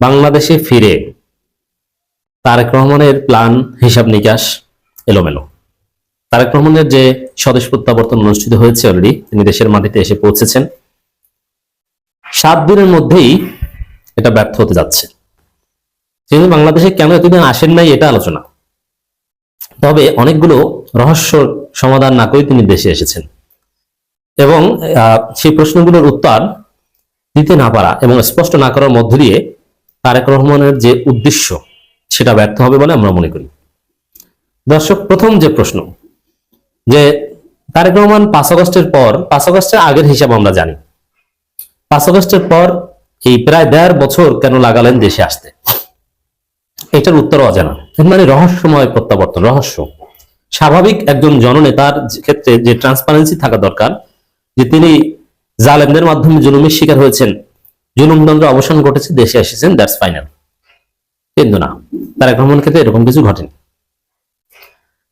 বাংলাদেশে ফিরে তারেক রহমানের প্ল্যান, হিসাব নিকাশ এলোমেলো। তারেক রহমানের যে স্বদেশ প্রত্যাবর্তন অনুষ্ঠিত হয়েছে অলরেডি তিনি দেশের মাটিতে এসে পৌঁছেছেন। সাত দিনের মধ্যেই এটা ব্যর্থ হতে যাচ্ছে। তিনি বাংলাদেশে কেন এতদিন আসেন নাই, এটা আলোচনা। তবে অনেকগুলো রহস্য সমাধান না করে তিনি দেশে এসেছেন। এবং সেই প্রশ্নগুলোর উত্তর দিতে না পারা এবং স্পষ্ট না করার মধ্য দিয়ে তারেক রহমানের যে উদ্দেশ্য, সেটা ব্যর্থ হবে বলে আমরা মনে করি। দর্শক, প্রথম যে প্রশ্ন, যে তারেক রহমান পাঁচ আগস্টের পর, পাঁচ আগস্টের আগের হিসাব আমরা জানি। পাঁচ আগস্টের পর এই প্রায় দেড় বছর কেন লাগালেন দেশে আসতে? এটার উত্তর অজানা। মানে রহস্যময় প্রত্যাবর্তন, রহস্য। স্বাভাবিক একজন জননেতার ক্ষেত্রে যে ট্রান্সপারেন্সি থাকা দরকার, যে তিনি জালেমদের মাধ্যমে জুলুমের শিকার হয়েছেন জুলুমদণ্ড অবসান ঘটেছে, দেশে এসেছেন দ্যাটস ফাইনাল কিন্তু না, তারেক রহমানের ক্ষেত্রে এরকম কিছু ঘটেনি।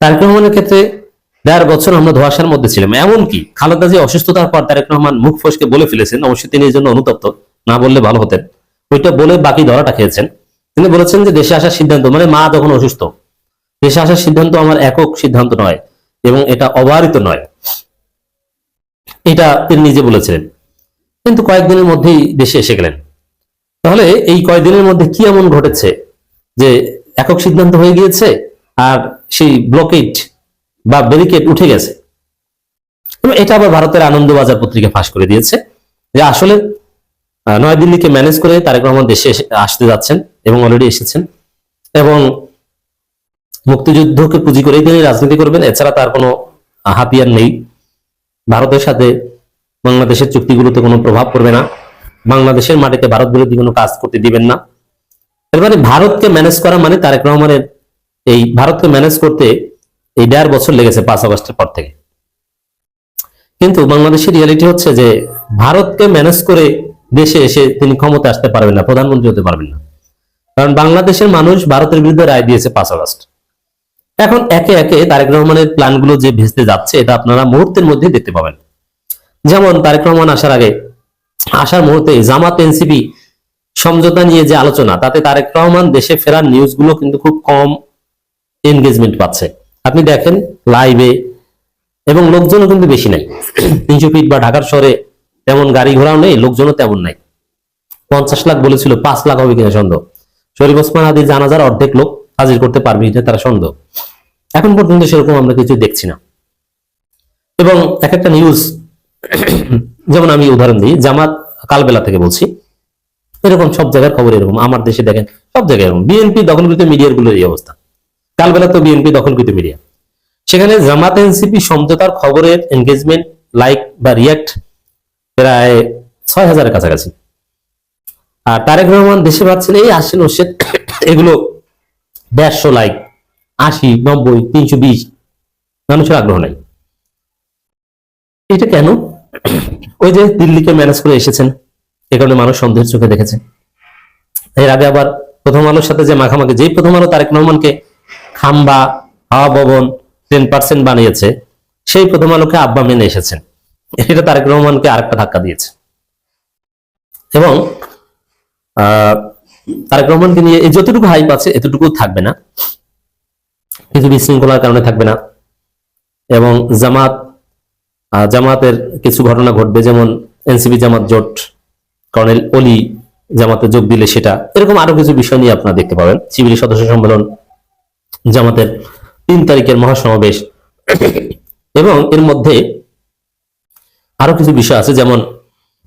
তারেক রহমানের ক্ষেত্রে দেড় বছর আমরা ধোয়াশার মধ্যে ছিলাম। এমনকি খালেদা যে অসুস্থতার পর তারেক রহমান মুখ ফসকে বলে ফেলেছেন অবশ্যই তিনি এই জন্য অনুতপ্ত, না বললে ভালো হতেন। ওইটা বলে বাকি ধরাটা খেয়েছেন। তিনি বলেছেন যে দেশে আসার সিদ্ধান্ত মানে মা যখন অসুস্থ, দেশে আসার সিদ্ধান্ত আমার একক সিদ্ধান্ত নয়, এবং এটা অবারিত নয়। এটা তিনি নিজে বলেছিলেন। কিন্তু কয়েকদিনের মধ্যেই দেশে এসে গেলেন। তাহলে এই কয়েকদিনের মধ্যে কি এমন ঘটেছে যে একক সিদ্ধান্ত হয়ে গিয়েছে আর সেই ব্লকেট বা ব্যারিকেড উঠে গেছে? এটা আবার ভারতের আনন্দবাজার পত্রিকা ফাঁস করে দিয়েছে যে আসলে নয়াদিল্লিকে ম্যানেজ করে তারেক রহমান দেশে আসতে যাচ্ছেন এবং অলরেডি এসেছেন। এবং মুক্তিযুদ্ধকে পুঁজি করেই তিনি রাজনীতি করবেন, এছাড়া তার কোনো হাতিয়ার নেই। ভারতের সাথে বাংলাদেশের চুক্তিগুলোতে কোনো প্রভাব পড়বে না। বাংলাদেশের মাটিতে ভারত বিরোধী কোনো কাজ করতে দিবেন না। এর মানে ভারতকে ম্যানেজ করা মানে তারেক রহমানের এই ভারতকে ম্যানেজ করতে এই দেড় বছর লেগেছে পাঁচ আগস্টের পর থেকে। কিন্তু বাংলাদেশের রিয়ালিটি হচ্ছে যে ভারতকে ম্যানেজ করে দেশে এসে তিনি ক্ষমতা আসতে পারবেন না, প্রধানমন্ত্রী হতে পারবেন না। কারণ বাংলাদেশের মানুষ ভারতের বিরুদ্ধে রায় দিয়েছে পাঁচ আগস্ট। এখন একে একে তারেক রহমানের প্ল্যানগুলো যে ভেস্তে যাচ্ছে, এটা আপনারা মুহূর্তের মধ্যে দেখতে পাবেন। যেমন তারেক রহমান আসার আগে, আসার মুহূর্তে জামাত এনসিপি সমঝোতা নিয়ে যে আলোচনা, তাতে তারেক রহমান দেশে ফেরার নিউজগুলো কিন্তু খুব কম এনগেজমেন্ট পাচ্ছে। আপনি দেখেন লাইভে এবং লোকজনও কিন্তু বেশি নাই। তিনশো ফিট বা ঢাকার শহরে তেমন গাড়ি ঘোড়াও নেই, লোকজনও তেমন নাই। পঞ্চাশ লাখ বলেছিল, পাঁচ লাখ হবে কিনা সন্দেহ। শরীফ ওসমান আদির জানাজার অর্ধেক লোক হাজির করতে পারবে এটা তারা সন্দেহ। এখন পর্যন্ত সেরকম আমরা কিছু দেখছি না। এবং এক একটা নিউজ যেমন আমি উদাহরণ দিই, জামাত কালবেলা থেকে বলছি, এরকম সব জায়গার খবর এরকম, আমার দেশে দেখেন, সব জায়গায় এরকম। বিএনপি দখলকৃত মিডিয়ারগুলোর এই অবস্থা। কালবেলা তো বিএনপি দখলকৃত মিডিয়া। সেখানে জামাত এনসিপি সমঝোতার খবরের এনগেজমেন্ট লাইক বা রিয়াক্ট প্রায় ছয় হাজারের কাছাকাছি। আর তারেক রহমান দেশে পাচ্ছেন এই আসেন ওসেন এগুলো দেড়শো লাইক আশি, নব্বই, তিনশো বিশ, মানুষের আগ্রহ নাই। এটা কেন? ওই যে দিল্লিকে ম্যানেজ করে এসেছেন, এ কারণে মানুষ সন্দেহের চোখে দেখেছে। এর আগে আবার প্রথম আলোর সাথে যে মাখামাখি, যেই প্রথম আলো তারেক রহমানকে খাম্বা, হাওয়া ভবন টেন পার্সেন্ট বানিয়েছে, সেই প্রথম আলোকে আব্বা মেনে এসেছেন। এটা তারেক রহমানকে আরেকটা ধাক্কা দিয়েছে। এবং তারেক রহমানকে নিয়ে এই যতটুকু হাইপ আছে, এতটুকু থাকবে না। কিছু বিশৃঙ্খলার কারণে থাকবে না। এবং জামাত জামাতের কিছু ঘটনা ঘটবে, যেমন এনসিপি জামাত জোট, কর্নেল অলি জামাতে যোগ দিলে সেটা। এরকম আরও কিছু বিষয় নিয়ে আপনারা দেখতে পাবেন। শিবির সদস্য সম্মেলন জামাতের তিন তারিখের মহাসমাবেশ। এবং এর মধ্যে আরও কিছু বিষয় আছে, যেমন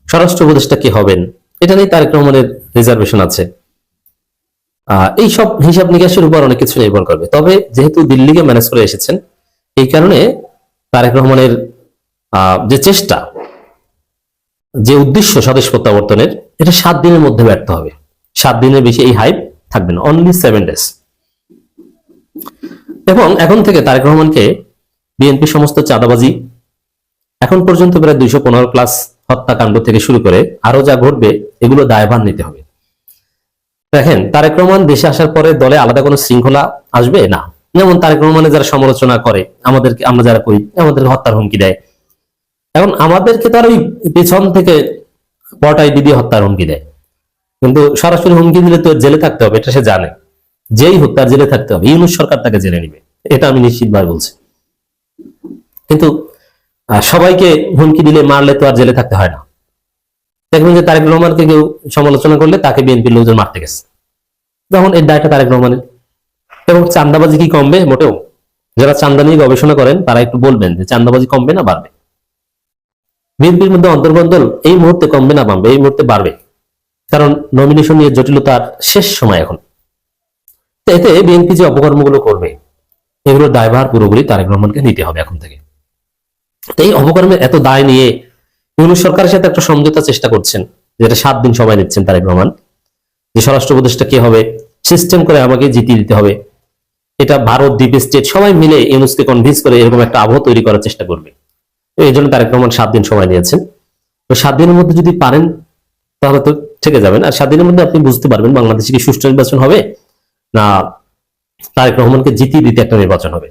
স্বরাষ্ট্র উপদেষ্টা কে হবেন? এটা নিয়ে তারেক রহমানের রিজার্ভেশন আছে। এই সব হিসাব নিকাশের উপর অনেক কিছু নির্ভর করবে। তবে যেহেতু দিল্লিকে ম্যানেজ করে এসেছেন, এই কারণে তারেক রহমানের যে চেষ্টা, যে উদ্দেশ্য স্বদেশ প্রত্যাবর্তনের, এটা সাত দিনের মধ্যে ব্যর্থ হবে। সাত দিনের বেশি এই হাইপ থাকবে না অনলি সেভেন ডেজ এবং এখন থেকে তারেক রহমানকে বিএনপি সমস্ত চাঁদাবাজি, এখন পর্যন্ত প্রায় দুইশো পনেরো প্লাস হত্যাকাণ্ড থেকে শুরু করে আরও যা ঘটবে, এগুলো দায়ভার নিতে হবে। দেখেন, তারেক রহমান দেশে আসার পরে দলে আলাদা কোনো শৃঙ্খলা আসবে? না। যেমন তারেক রহমানের যারা সমালোচনা করে, আমাদেরকে, আমরা যারা করি আমাদের হত্যার হুমকি দেয়। এখন আমাদেরকে তার ওই পেছন থেকে পটাই দিদি হত্যার হুমকি দেয়। কিন্তু সরাসরি হুমকি দিলে তো জেলে থাকতে হবে, এটা সে জানে। যেই হোক তার জেলে থাকতে হবে, ইউনুস সরকার তাকে জেলে নিবে, এটা আমি নিশ্চিতভাবে বলছি। কিন্তু সবাইকে হুমকি দিলে, মারলে তো আর জেলে থাকতে হয় না। দেখবেন যে তারেক রহমানকে কেউ সমালোচনা করলে তাকে বিএনপির লোকজন মারতে গেছে। তখন এর দায়টা তারেক রহমানের। এবং চান্দাবাজি কি কমবে? মোটেও। যারা চান্দা নিয়ে গবেষণা করেন, তারা একটু বলবেন যে চান্দাবাজি কমবে না বাড়বে। বিএনপির মধ্যে অন্তর্বন্দল এই মুহূর্তে কমবে না বাড়বে এই মুহূর্তে বাড়বে। কারণ নমিনেশন নিয়ে জটিলতার শেষ সময় এখন। এতে বিএনপি যে অপকর্মগুলো করবে, এগুলো দায়ভার পুরোপুরি তারেক রহমানকে নিতে হবে এখন থেকে। এই অপকর্মের এত দায় নিয়ে ইউনুস সরকারের সাথে একটা সমঝোতা চেষ্টা করছেন, যেটা সাত দিন সময় নিচ্ছেন তারেক রহমান, যে স্বরাষ্ট্র উপদেষ্টা কে হবে সিস্টেম করে আমাকে জিতিয়ে দিতে হবে। এটা ভারত, দ্বীপ, স্টেট সবাই মিলে ইউনুসকে কনভিন্স করে এরকম একটা আবহ তৈরি করার চেষ্টা করবে। এই জন্য তারেক রহমান সাত দিন সময় নিয়েছেন। তো সাত দিনের মধ্যে যদি পারেন, তাহলে তো থেকে যাবেন। আর সাত দিনের মধ্যে আপনি বুঝতে পারবেন বাংলাদেশে কি সুষ্ঠু নির্বাচন হবে, না তারেক রহমানকে জিতিয়ে দিতে একটা নির্বাচন হবে।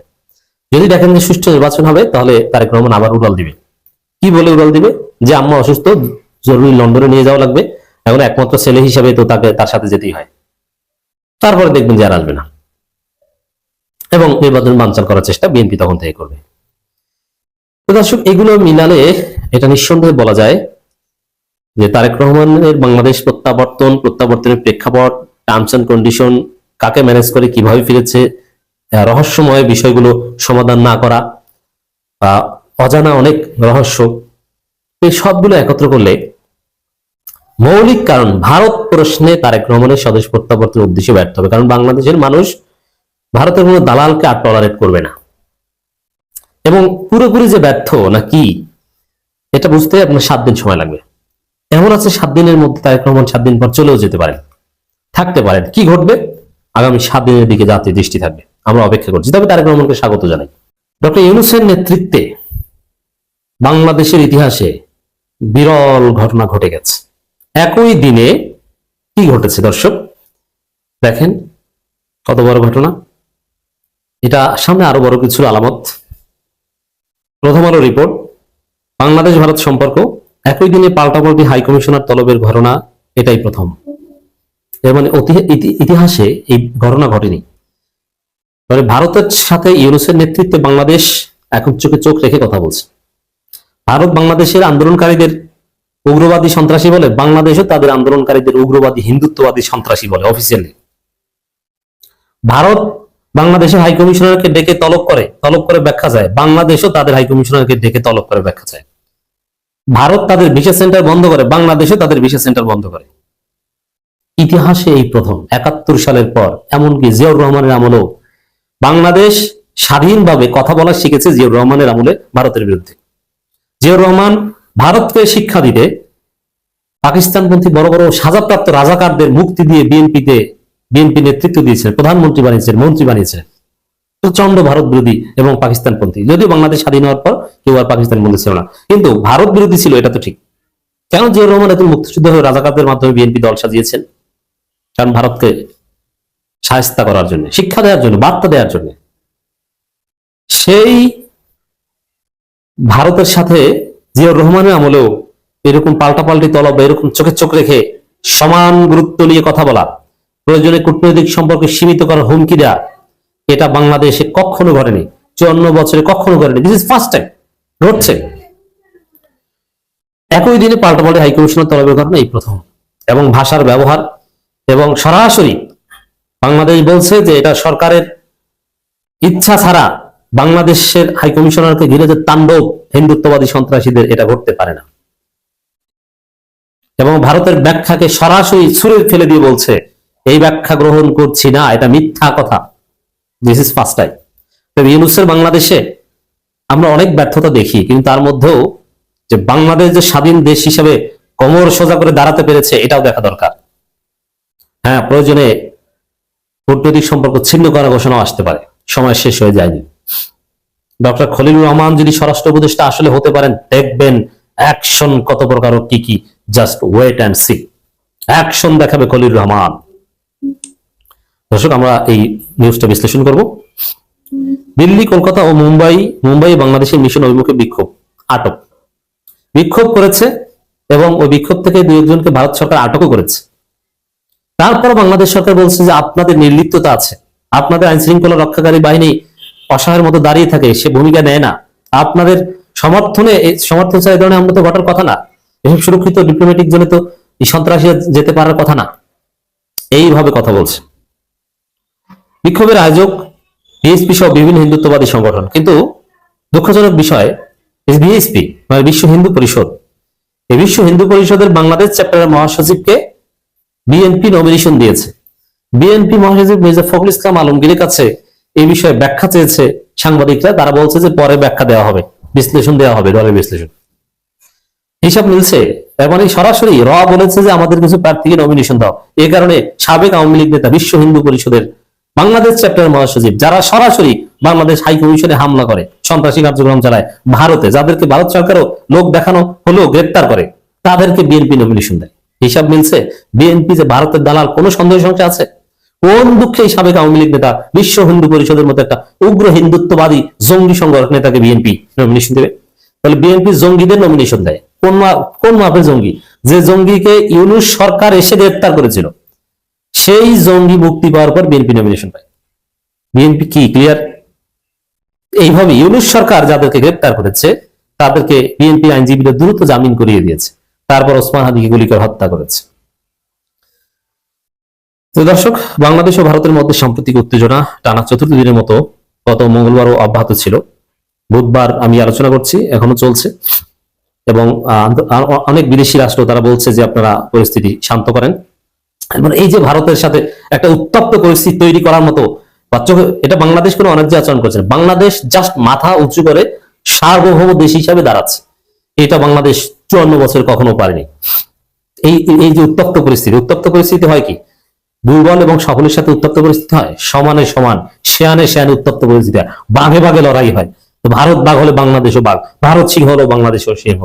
যদি দেখেন যে সুষ্ঠু নির্বাচন হবে, তাহলে তারেক রহমান আবার উড়াল দিবে। কি বলে উড়াল দিবে? যে আম্মা অসুস্থ, জরুরি লন্ডনে নিয়ে যাওয়া লাগবে। এখন একমাত্র ছেলে হিসাবে তো তাকে, তার সাথে যেতেই হয়। তারপরে দেখবেন যে আর আসবে না। এবং নির্বাচন বানচাল করার চেষ্টা বিএনপি তখন থেকে করবে। তো দর্শক, এগুলো মিলালে এটা নিঃসন্দেহে বলা যায় যে তারেক রহমানের বাংলাদেশ প্রত্যাবর্তন, প্রত্যাবর্তনের প্রেক্ষাপট টার্মস অ্যান্ড কন্ডিশন কাকে ম্যানেজ করে, কীভাবে ফিরেছে রহস্যময় বিষয়গুলো সমাধান না করা অজানা অনেক রহস্য, এই সবগুলো একত্র করলে মৌলিক কারণ, ভারত প্রশ্নে তারেক রহমানের স্বদেশ প্রত্যাবর্তনের উদ্দেশ্যে ব্যর্থ হবে। কারণ বাংলাদেশের মানুষ ভারতের কোনো দালালকে আর টলারেট করবে না। এবং পুরোপুরি যে ব্যর্থ না কি, এটা বুঝতে আপনার সাত দিন সময় লাগবে। এমন আছে সাত দিনের মধ্যে তারেক রহমান সাত দিন পর চলেও যেতে পারেন। থাকতে পারেন। কি ঘটবে? আগামী সাত দিনের দিকে জাতীয় দৃষ্টি থাকবে। আমরা অপেক্ষা করছি। তবে তারেক রহমানকে স্বাগত জানাই। ডক্টর ইউনুসের নেতৃত্বে বাংলাদেশের ইতিহাসে বিরল ঘটনা ঘটে গেছে। একই দিনে কি ঘটেছে দর্শক? দেখেন, কত বড় ঘটনা। এটা সামনে আরও বড় কিছু আলামত। প্রথম আলো রিপোর্ট বাংলাদেশ ভারত সম্পর্ক, একই দিনে পাল্টাপাল্টি হাই কমিশনার তলবের ঘটনা, এটাই প্রথম। এর মানে ইতিহাসে এই ঘটনা ঘটেনি। মানে ভারতের সাথে ইউনুসের নেতৃত্বে বাংলাদেশ এখন চোখে চোখ রেখে কথা বলছে। ভারত বাংলাদেশের আন্দোলনকারীদের উগ্রবাদী সন্ত্রাসী বলে, বাংলাদেশও তাদের আন্দোলনকারীদের উগ্রবাদী হিন্দুত্ববাদী সন্ত্রাসী বলে অফিসিয়ালি ভারত বাংলাদেশের হাইকমিশনারকে ডেকে তলব করে তলব করে ব্যাখ্যা যায়। বাংলাদেশও তাদের হাই কমিশনারকে ডেকে তলব করে ব্যাখ্যা চায় ভারত তাদের ভিসা সেন্টার বন্ধ করে, বাংলাদেশও তাদের ভিসা সেন্টার বন্ধ করে। ইতিহাসে এই প্রথম, একাত্তর সালের পর, এমনকি জিয়াউর রহমানের আমলেও বাংলাদেশ স্বাধীনভাবে কথা বলা শিখেছে জিয়াউর রহমানের আমলে ভারতের বিরুদ্ধে। জিয়াউর রহমান ভারতকে শিক্ষা দিতে পাকিস্তানপন্থী বড় বড় সাজাপ্রাপ্ত রাজাকারদের মুক্তি দিয়ে বিএনপিতে বিএনপি নেতৃত্ব দিয়েছিলেন প্রধানমন্ত্রী বানিয়েছিলেন মন্ত্রী বানিয়েছিলেন প্রচণ্ড ভারত বিরোধী এবং পাকিস্তানপন্থী। যদিও বাংলাদেশ স্বাধীন হওয়ার পর কেউ আর পাকিস্তান বন্ধু ছিল না। কিন্তু ভারত বিরোধী ছিল, এটা তো ঠিক। কেন জিয়াউর রহমান এত মুক্তিযুদ্ধ হয়ে রাজাকারদের মাধ্যমে বিএনপি দল সাজিয়েছেন? কারণ ভারতকে সাহস্তা করার জন্য, শিক্ষা দেওয়ার জন্য, বার্তা দেওয়ার জন্য। সেই ভারতের সাথে জিয়াউর রহমানের আমলেও এরকম পাল্টাপাল্টি তলব এরকম চোখে চোখ রেখে সমান গুরুত্ব নিয়ে কথা বলা প্রয়োজনে কূটনৈতিক সম্পর্ক সীমিত করার হুমকি দেয়া, এটা বাংলাদেশে কখনো ঘটেনি। চুয়ান্ন বছরে কখনো ঘটেনি। দিস ইজ ফার্স্ট টাইম ঘটছে। একই দিনে পাল্টাপাল্টি হাইকমিশনের তলবের ঘটনা এই প্রথম। এবং ভাষার ব্যবহার এবং সরাসরি বাংলাদেশ বলছে যে এটা সরকারের ইচ্ছা ছাড়া বাংলাদেশের হাইকমিশনারকে ঘিরে যে তাণ্ডব, হিন্দুত্ববাদী সন্ত্রাসীদের এটা ঘটতে পারে না। এবং ভারতের ব্যাখ্যাকে সরাসরি ছুড়ে ফেলে দিয়ে বলছে এই ব্যাখ্যা গ্রহণ করছি না, এটা মিথ্যা কথা। দিস ইজ ফার্স্ট টাইম তবে ইউনুসের বাংলাদেশে আমরা অনেক ব্যর্থতা দেখি, কিন্তু তার মধ্যেও যে বাংলাদেশ যে স্বাধীন দেশ হিসেবে কোমর সোজা করে দাঁড়াতে পেরেছে, এটাও দেখা দরকার। হ্যাঁ প্রয়োজনে কূটনৈতিক সম্পর্ক ছিন্ন করার ঘোষণাও আসতে পারে। সময় শেষ হয়ে যায়নি। ডক্টর খলিলুর রহমান যদি স্বরাষ্ট্র উপদেষ্টা, আসলে হতে পারেন, দেখবেন অ্যাকশন কত প্রকার কি কি। Just wait and see action দেখাবে খলিলুর রহমান। দর্শক, আমরা এই নিউজটা বিশ্লেষণ করব। দিল্লি, কলকাতা ও মুম্বাই মুম্বাই বাংলাদেশের মিশন অভিমুখে বিক্ষোভ, আটক। বিক্ষোভ করেছে এবং ওই বিক্ষোভ থেকে দুই একজনকে ভারত সরকার আটকও করেছে। তারপর বাংলাদেশ সরকার বলছে যে আপনাদের নির্লিপ্ততা আছে। আপনাদের আইন শৃঙ্খলা রক্ষাকারী বাহিনী অসহায়ের মতো দাঁড়িয়ে থাকে, সে ভূমিকা নেয় না। আপনাদের সমর্থনে সমর্থন এই ধরনের আমরা তো ঘটার কথা না। এসব সুরক্ষিত ডিপ্লোম্যাটিক জন্য তো এই সন্ত্রাসী যেতে পারার কথা না। এইভাবে কথা বলছে। বিক্ষোভের আয়োজক বিএসপি সহ বিভিন্ন হিন্দুত্ববাদী সংগঠন। কিন্তু দুঃখজনক বিষয় বিএসপি মানে বিশ্ব হিন্দু পরিষদ, এই বিশ্ব হিন্দু পরিষদের বাংলাদেশ চ্যাপ্টারের মহাসচিবকে বিএনপি নমিনেশন দিয়েছে। বিএনপি মহাসচিব মির্জা ফখরুল ইসলাম আলমগীরের কাছে এই বিষয়ে ব্যাখ্যা চেয়েছে সাংবাদিকরা। তারা বলছে যে পরে ব্যাখ্যা দেওয়া হবে, বিশ্লেষণ দেওয়া হবে, দলের বিশ্লেষণ। হিসাব মিলছে। মানে সরাসরি র বলেছে যে আমাদের কিছু প্রার্থীকে নমিনেশন দাও। এই কারণে সাবেক আওয়ামী লীগ নেতা বিশ্ব হিন্দু পরিষদের বাংলাদেশ চ্যাপ্টার মহাসচিব, যারা সরাসরি বাংলাদেশ হাই কমিশনে হামলা করে, সন্ত্রাসী কার্যক্রম চালায় ভারতে, যাদেরকে ভারত সরকারও লোক দেখানো হলেও গ্রেপ্তার করে, তাদেরকে বিএনপি নমিনেশন দেয়। হিসাব মিলছে বিএনপি যে ভারতের দালাল কোন সন্দেহ সংখ্যা আছে? কোন দুঃখে এই সাবেক আওয়ামী লীগ নেতা বিশ্ব হিন্দু পরিষদের মতো একটা উগ্র হিন্দুত্ববাদী জঙ্গি সংগঠন নেতাকে বিএনপি নমিনেশন দেবে? তাহলে বিএনপি জঙ্গিদের নমিনেশন দেয়। কোন মা- কোন মাপের জঙ্গি? যে জঙ্গিকে ইউনুস সরকার এসে গ্রেপ্তার করেছিল, সেই জঙ্গি মুক্তি পাওয়ার পর বিএনপি নমিনেশন পায়। বিএনপি কি ক্লিয়ার এইভাবে ইউনুস সরকার যাদেরকে গ্রেপ্তার করেছে, তাদেরকে বিএনপি আইনজীবীরা দ্রুত জামিন করিয়ে দিয়েছে। তারপর ওসমান হাদিকে গুলি করে হত্যা করেছে। তো দর্শক, বাংলাদেশ ও ভারতের মধ্যে সাম্প্রতিক উত্তেজনা টানা চতুর্থ দিনের মতো গত মঙ্গলবারও অব্যাহত ছিল। বুধবার আমি আলোচনা করছি, এখনও চলছে। এবং অনেক বিদেশি রাষ্ট্র তারা বলছে যে আপনারা পরিস্থিতি শান্ত করেন। এবং এই যে ভারতের সাথে একটা উত্তপ্ত পরিস্থিতি তৈরি করার মতো এটা বাংলাদেশ কোনো অনার্য আচরণ করছে বাংলাদেশ জাস্ট মাথা উঁচু করে সার্বভৌম দেশ হিসাবে দাঁড়াচ্ছে। এটা বাংলাদেশ চুয়ান্ন বছর কখনো পারেনি। এই, এই- যে উত্তপ্ত পরিস্থিতি উত্তপ্ত পরিস্থিতি হয় কি? দুর্বল এবং সকলের সাথে উত্তপ্ত পরিস্থিতি হয়। সমানে সমান, শেয়ানে শেয়ানে উত্তপ্ত পরিস্থিতি হয়। বাঘে বাঘে লড়াই হয়। ভারত বাঘ হলে বাংলাদেশও বাঘ, ভারত সিংহ হলো বাংলাদেশও সিংহ।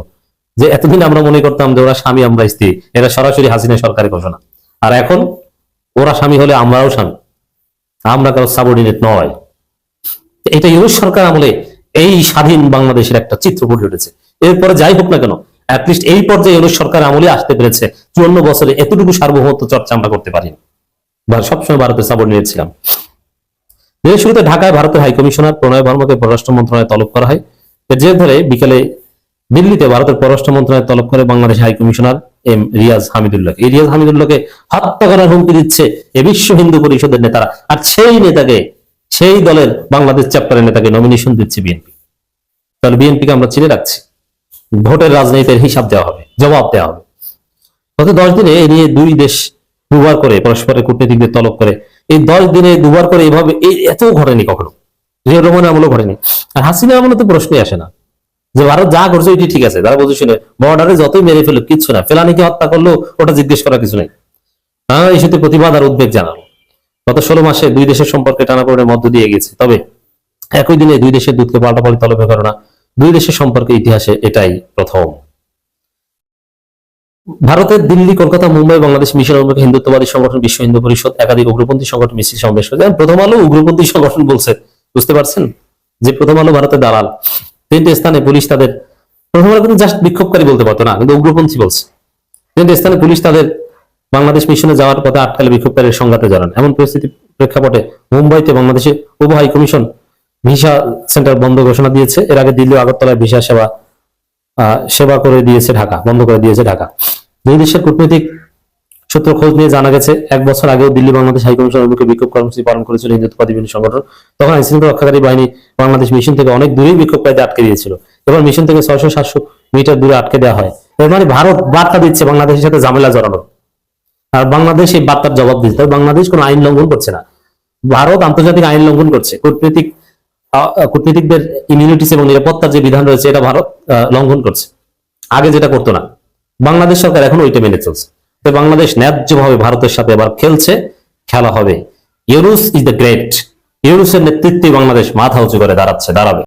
যে এতদিন আমরা মনে করতাম যে ওরা স্বামী, আমরা স্ত্রী, এটা সরাসরি হাসিনা সরকারের ঘোষণা। আর এখন ওরা স্বামী হলে আমরাও স্বামী, আমরা কারও সাবঅর্ডিনেট নয়। এটা ইউনুস সরকার আমলে এই স্বাধীন বাংলাদেশের একটা চিত্র ফুটে উঠেছে। এরপরে যাই হোক না কেন অ্যাটলিস্ট এই পর্যায়ে ইউনুস সরকার আমলে আসতে পেরেছে, চুয়ান্ন বছরে এতটুকু সার্বভৌমত্ব চর্চা আমরা করতে পারি বা সবসময় ভারতের সাবঅর্ডিনেট ছিলাম। দিনের শুরুতে ঢাকায় ভারতের হাই কমিশনার প্রণয় বর্মাকে পররাষ্ট্র মন্ত্রণালয়ে তলব করা হয়। এর জের ধরে বিকেলে দিল্লিতে ভারতের পররাষ্ট্র মন্ত্রণালয় তলব করে Bangladesh high commissioner M Riaz Hamidullah এই রিয়াজ হামিদুল্লাহকে হত্যা করার হুমকি দিচ্ছে এ বিশ্ব হিন্দু পরিষদের নেতারা। আর সেই নেতাকে, সেই দলের বাংলাদেশ চ্যাপ্টারের নেতাকে নমিনেশন দিচ্ছে বিএনপি। তাহলে বিএনপিকে আমরা চিনে রাখছি। ভোটের রাজনীতির হিসাব দেওয়া হবে, জবাব দেওয়া হবে। গত দশ দিনে এ নিয়ে দুই দেশ দুবার করে পরস্পরের কূটনীতিকদের তলব করে এই দশ দিনে দুবার করে এভাবে এই এত ঘটেনি কখনো। জিয়া রহমান আমলও ঘটেনি। আর হাসিনা আমলে তো প্রশ্নই আসে না। যে ভারত যা করছে ওইটি ঠিক আছে, তারা বলছে শুনে বর্ডারে যতই মেরে ফেলুক, কিচ্ছু না। ফেলানিকে হত্যা করল, ওটা জিজ্ঞেস করার কিছু নেই। তারা এই সাথে প্রতিবাদ আর উদ্বেগ জানালো। গত ষোলো মাসে দুই দেশের সম্পর্কে টানাপোড়েনের মধ্য দিয়ে গেছে। তবে একই দিনে দুই দেশের দূতকে পাল্টাপাল্টি তলবে ঘটনা দুই দেশের সম্পর্কে ইতিহাসে এটাই প্রথম। ভারতের দিল্লি, কলকাতা, মুম্বাই, বাংলাদেশ মিশন হিন্দুত্ববাদী সংগঠন, বিশ্ব হিন্দু পরিষদ, একাধিক উগ্রপন্থী সংগঠন, মিছিল, সমাবেশ করেছে প্রথম আলো উগ্রপন্থী সংগঠন বলছে, বুঝতে পারছেন? যে প্রথম আলো ভারতের দালাল। তিনটে স্থানে পুলিশ তাদের, প্রথম আলো কিন্তু জাস্ট বিক্ষোভকারী বলতে পারতো না, কিন্তু উগ্রপন্থী বলছে। তিনটে স্থানে পুলিশ তাদের বাংলাদেশ মিশনে যাওয়ার পথে আটকালে বিক্ষোভকারীর সংঘাতে জড়ান। এমন পরিস্থিতি প্রেক্ষাপটে মুম্বাইতে বাংলাদেশে উপ হাই কমিশন ভিসা সেন্টার বন্ধ ঘোষণা দিয়েছে। এর আগে দিল্লি আগরতলায় ভিসা সেবা সেবা করে দিয়েছে ঢাকা, বন্ধ করে দিয়েছে ঢাকা। দুই দেশের কূটনৈতিক সূত্র খোঁজ নিয়ে জানা গেছে, এক বছর আগেও দিল্লি বাংলাদেশ হাইকমিশন অভিমুখে বিক্ষোভ কর্মসূচি পালন করেছিল হিন্দুত্ববাদী বিভিন্ন সংগঠন। তখন আইনশৃঙ্খলা রক্ষাকারী বাহিনী বাংলাদেশ মিশন থেকে অনেক দূরেই বিক্ষোভকারীদের আটকে দিয়েছিল। এবার মিশন থেকে ছয়শো সাতশো মিটার দূরে আটকে দেওয়া হয়। এর মানে ভারত বার্তা দিচ্ছে বাংলাদেশের সাথে ঝামেলা জড়ানো আর বাংলাদেশ এই বার্তার জবাব দিচ্ছে। বাংলাদেশ কোনো আইন লঙ্ঘন করছে না। ভারত আন্তর্জাতিক আইন লঙ্ঘন করছে। কূটনৈতিক কূটনীতিকদের ইমিউনিটিস এবং নিরাপত্তার যে বিধান রয়েছে এটা ভারত লঙ্ঘন করছে। আগে যেটা করতো না, বাংলাদেশ সরকার এখন ওইটা মেনে চলছে। তো বাংলাদেশ ন্যায্যভাবে ভারতের সাথে এবার খেলছে, খেলা হবে। ইউরুস ইজ দ্য গ্রেট ইউরুসের নেতৃত্বে বাংলাদেশ মাথা উঁচু করে দাঁড়াচ্ছে, দাঁড়াবে।